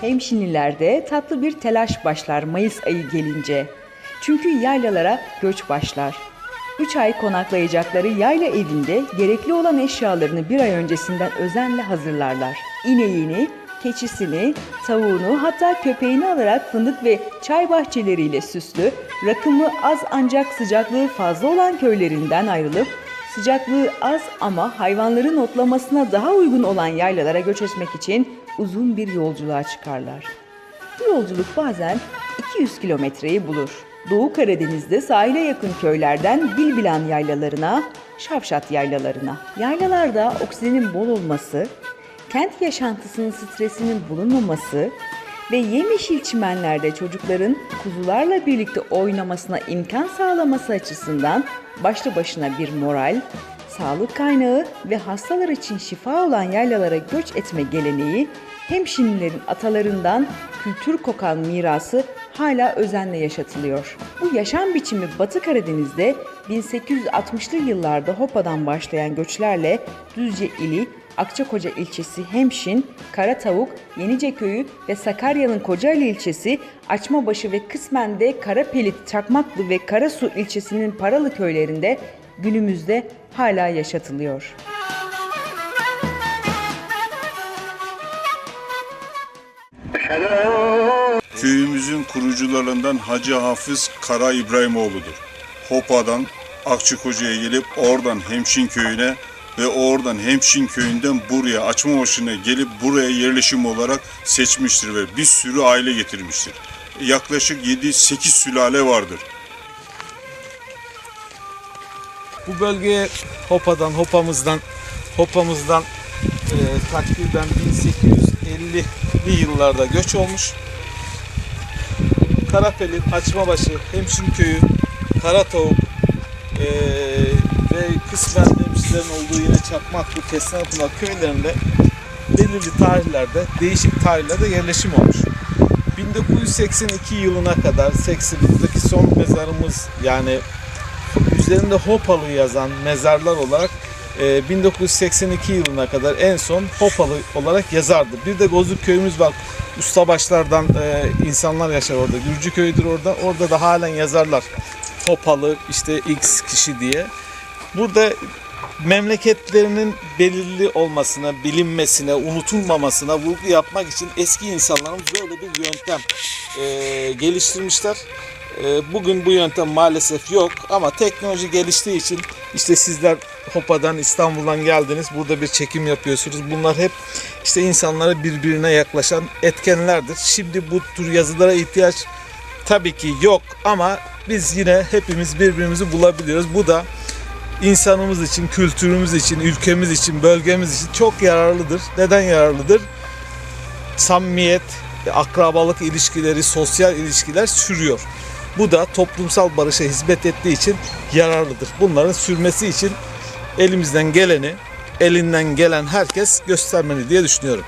Hemşinlilerde tatlı bir telaş başlar Mayıs ayı gelince. Çünkü yaylalara göç başlar. Üç ay konaklayacakları yayla evinde gerekli olan eşyalarını bir ay öncesinden özenle hazırlarlar. İneğini, keçisini, tavuğunu hatta köpeğini alarak fındık ve çay bahçeleriyle süslü, rakımı az ancak sıcaklığı fazla olan köylerinden ayrılıp sıcaklığı az ama hayvanların otlamasına daha uygun olan yaylalara göç etmek için uzun bir yolculuğa çıkarlar. Bu yolculuk bazen 200 kilometreyi bulur. Doğu Karadeniz'de sahile yakın köylerden Bilbilan yaylalarına, Şavşat yaylalarına. Yaylalarda oksijenin bol olması, kent yaşantısının stresinin bulunmaması ve yemyeşil çimenlerde çocukların kuzularla birlikte oynamasına imkan sağlaması açısından başlı başına bir moral, sağlık kaynağı ve hastalar için şifa olan yaylalara göç etme geleneği hemşinlilerin atalarından kültür kokan mirası hala özenle yaşatılıyor. Bu yaşam biçimi Batı Karadeniz'de 1860'lı yıllarda Hopa'dan başlayan göçlerle Düzce ili, Akçakoca ilçesi Hemşin, Karatavuk, Yenice köyü ve Sakarya'nın Kocaeli ilçesi, Açmabaşı ve kısmen de Karapelit, Çakmaklı ve Karasu ilçesinin Paralı köylerinde günümüzde hala yaşatılıyor. Köyümüzün kurucularından Hacı Hafız Kara İbrahimoğlu'dur. Hopa'dan Akçakoca'ya gelip oradan Hemşin köyüne ve oradan Hemşin köyünden buraya Açmabaşı'na gelip buraya yerleşim olarak seçmiştir ve bir sürü aile getirmiştir. Yaklaşık 7-8 sülale vardır. Bu bölgeye Hopa'dan, Hopa'mızdan, Hopa'mızdan e, takriben 1850'li yıllarda göç olmuş. Karapeli, Açmabaşı, Hemşin Köyü, Karatavuk e, ve kısmen hemşilerin olduğu yine Çakmaklı, Kesnapınar köylerinde belirli tarihlerde, değişik tarihlerde yerleşim olmuş. 1982 yılına kadar 80'deki son mezarımız yani üzerinde Hopalı yazan mezarlar olarak 1982 yılına kadar en son Hopalı olarak yazardı. Bir de Gozluk köyümüz var. Ustabaşlardan e, insanlar yaşar orada. Gürcü köyüdür orada. Orada da halen yazarlar. Hopalı işte X kişi diye. Burada memleketlerinin belirli olmasına, bilinmesine, unutulmamasına vurgu yapmak için eski insanlarımız böyle bir yöntem e, geliştirmişler. E, bugün bu yöntem maalesef yok ama teknoloji geliştiği için işte sizler Hopa'dan İstanbul'dan geldiniz. Burada bir çekim yapıyorsunuz. Bunlar hep işte insanlara birbirine yaklaşan etkenlerdir. Şimdi bu tür yazılara ihtiyaç tabii ki yok ama biz yine hepimiz birbirimizi bulabiliyoruz. Bu da insanımız için, kültürümüz için, ülkemiz için, bölgemiz için çok yararlıdır. Neden yararlıdır? Samimiyet, akrabalık ilişkileri, sosyal ilişkiler sürüyor. Bu da toplumsal barışa hizmet ettiği için yararlıdır. Bunların sürmesi için elimizden geleni, elinden gelen herkes göstermeli diye düşünüyorum.